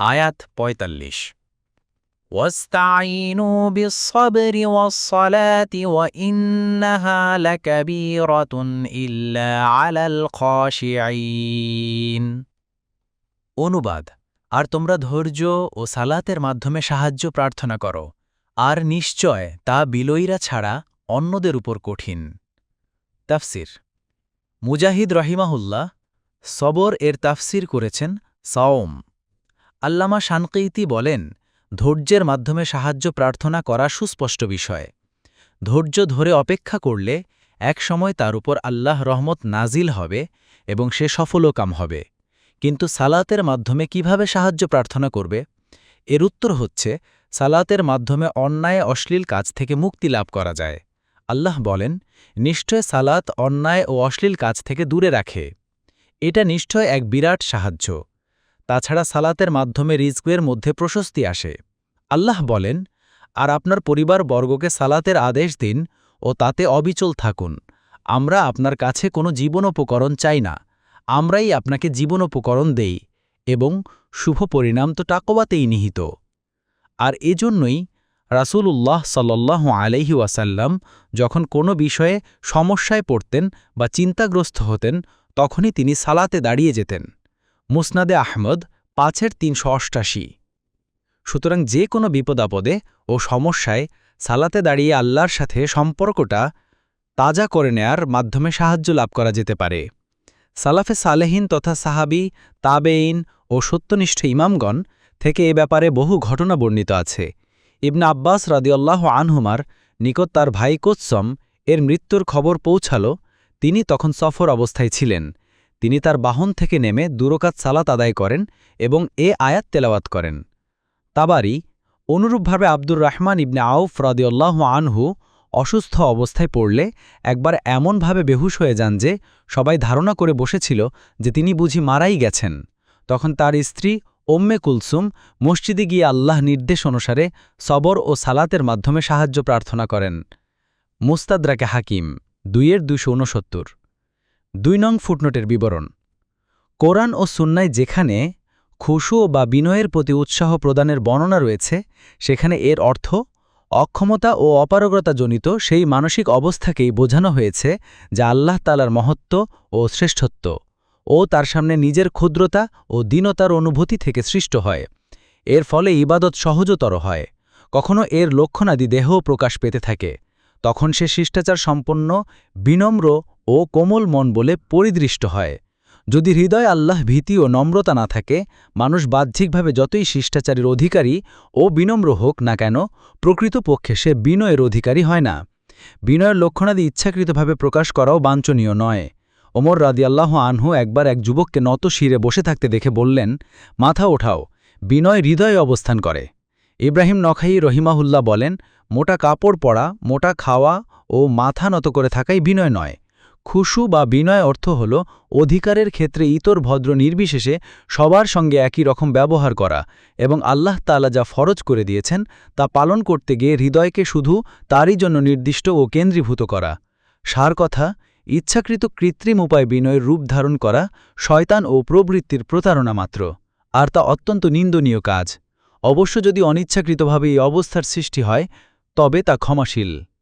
আয়াত পঁয়তাল্লিশ واستعينوا بالصبر والصلاة وإنها لكبيرة إلا على الخاشعين অনুবাদ আর তোমরা ধৈর্য ও সালাতের মাধ্যমে সাহায্য প্রার্থনা করো আর নিশ্চয় তা বিলয়ীরা ছাড়া অন্যদের উপর কঠিন তাফসির মুজাহিদ রহিমাহুল্লাহ সবর এর তাফসির করেছেন সাওম আল্লামা শানকেইতি বলেন, ধৈর্যের মাধ্যমে সাহায্য প্রার্থনা করা সুস্পষ্ট বিষয়। ধৈর্য ধরে অপেক্ষা করলে এক সময় তার উপর আল্লাহ রহমত নাজিল হবে এবং সে সফলকাম হবে। কিন্তু সালাতের মাধ্যমে কীভাবে সাহায্য প্রার্থনা করবে? এর উত্তর হচ্ছে, সালাতের মাধ্যমে অন্যায় অশ্লীল কাজ থেকে মুক্তি লাভ করা যায়। আল্লাহ বলেন, নিশ্চয় সালাত অন্যায় ও অশ্লীল কাজ থেকে দূরে রাখে। এটা নিশ্চয় এক বিরাট সাহায্য। তাছাড়া সালাতের মাধ্যমে রিজকের মধ্যে প্রশস্তি আসে। আল্লাহ বলেন, আর আপনার পরিবার বর্গকে সালাতের আদেশ দিন ও তাতে অবিচল থাকুন। আমরা আপনার কাছে কোনো জীবনোপকরণ চাই না। আমরাই আপনাকে জীবনোপকরণ দেই এবং শুভ পরিণাম তো টাকবাতেই নিহিত। আর এজন্যই রাসূলুল্লাহ সাল্লাহ আলহি ওয়াসাল্লাম যখন কোনো বিষয়ে সমস্যায় পড়তেন বা চিন্তাগ্রস্ত হতেন, তখনই তিনি সালাতে দাঁড়িয়ে যেতেন। মুসনাদে আহমদ পাঁচের তিনশো অষ্টাশি। সুতরাং যে কোনো বিপদাপদে ও সমস্যায় সালাতে দাঁড়িয়ে আল্লাহর সাথে সম্পর্কটা তাজা করে নেয়ার মাধ্যমে সাহায্য লাভ করা যেতে পারে। সালাফে সালেহীন তথা সাহাবি তাবেইন ও সত্যনিষ্ঠ ইমামগণ থেকে এ ব্যাপারে বহু ঘটনা বর্ণিত আছে। ইবনা আব্বাস রাদিয়াল্লাহ আনহুমার নিকট তার ভাই কোৎসম এর মৃত্যুর খবর পৌঁছাল, তিনি তখন সফর অবস্থায় ছিলেন। তিনি তার বাহন থেকে নেমে দুরকাত সালাত আদায় করেন এবং এ আয়াত তেলাওয়াত করেন। তাবারি অনুরূপভাবে আব্দুর রহমান ইবনে আউফ রাদিউল্লাহ আনহু অসুস্থ অবস্থায় পড়লে একবার এমনভাবে বেহুশ হয়ে যান যে সবাই ধারণা করে বসেছিল যে তিনি বুঝি মারাই গেছেন। তখন তার স্ত্রী ওম্মে কুলসুম মসজিদে গিয়ে আল্লাহ নির্দেশ অনুসারে সবর ও সালাতের মাধ্যমে সাহায্য প্রার্থনা করেন। মুস্তাদরাকে হাকিম, দুইয়ের দুশো দুই নং ফুটনোটের বিবরণ। কোরআন ও সুন্নায় যেখানে খুশু বা বিনয়ের প্রতি উৎসাহ প্রদানের বর্ণনা রয়েছে, সেখানে এর অর্থ অক্ষমতা ও অপারগতাজনিত সেই মানসিক অবস্থাকেই বোঝানো হয়েছে যা আল্লাহ তালার মহত্ব ও শ্রেষ্ঠত্ব ও তার সামনে নিজের ক্ষুদ্রতা ও দীনতার অনুভূতি থেকে সৃষ্ট হয়। এর ফলে ইবাদত সহজতর হয়। কখনো এর লক্ষণাদি দেহও প্রকাশ পেতে থাকে। তখন সে শিষ্টাচার সম্পন্ন, বিনম্র ও কোমল মন বলে পরিদৃষ্ট হয়। যদি হৃদয় আল্লাহ ভীতি ও নম্রতা না থাকে, মানুষ বাহ্যিকভাবে যতই শিষ্টাচারের অধিকারী ও বিনম্র হোক না কেন, প্রকৃতপক্ষে সে বিনয়ের অধিকারী হয় না। বিনয়ের লক্ষণাদি ইচ্ছাকৃতভাবে প্রকাশ করাও বাঞ্ছনীয় নয়। ওমর রাদিয়াল্লাহ আনহু একবার এক যুবককে নত শিরে বসে থাকতে দেখে বললেন, মাথা ওঠাও, বিনয় হৃদয়ে অবস্থান করে। ইব্রাহিম নখাই রহিমাহুল্লাহ বলেন, মোটা কাপড় পরা, মোটা খাওয়া ও মাথা নত করে থাকাই বিনয় নয়। খুশু বা বিনয় অর্থ হল অধিকারের ক্ষেত্রে ইতর ভদ্র নির্বিশেষে সবার সঙ্গে একই রকম ব্যবহার করা এবং আল্লাহ তালা যা ফরজ করে দিয়েছেন তা পালন করতে গিয়ে হৃদয়কে শুধু তারই জন্য নির্দিষ্ট ও কেন্দ্রীভূত করা। সার কথা, ইচ্ছাকৃত কৃত্রিম উপায় বিনয়ের রূপ ধারণ করা শয়তান ও প্রবৃত্তির প্রতারণা মাত্র, আর তা অত্যন্ত নিন্দনীয় কাজ। অবশ্য যদি অনিচ্ছাকৃতভাবে এই অবস্থার সৃষ্টি হয়, তবে তা ক্ষমাশীল।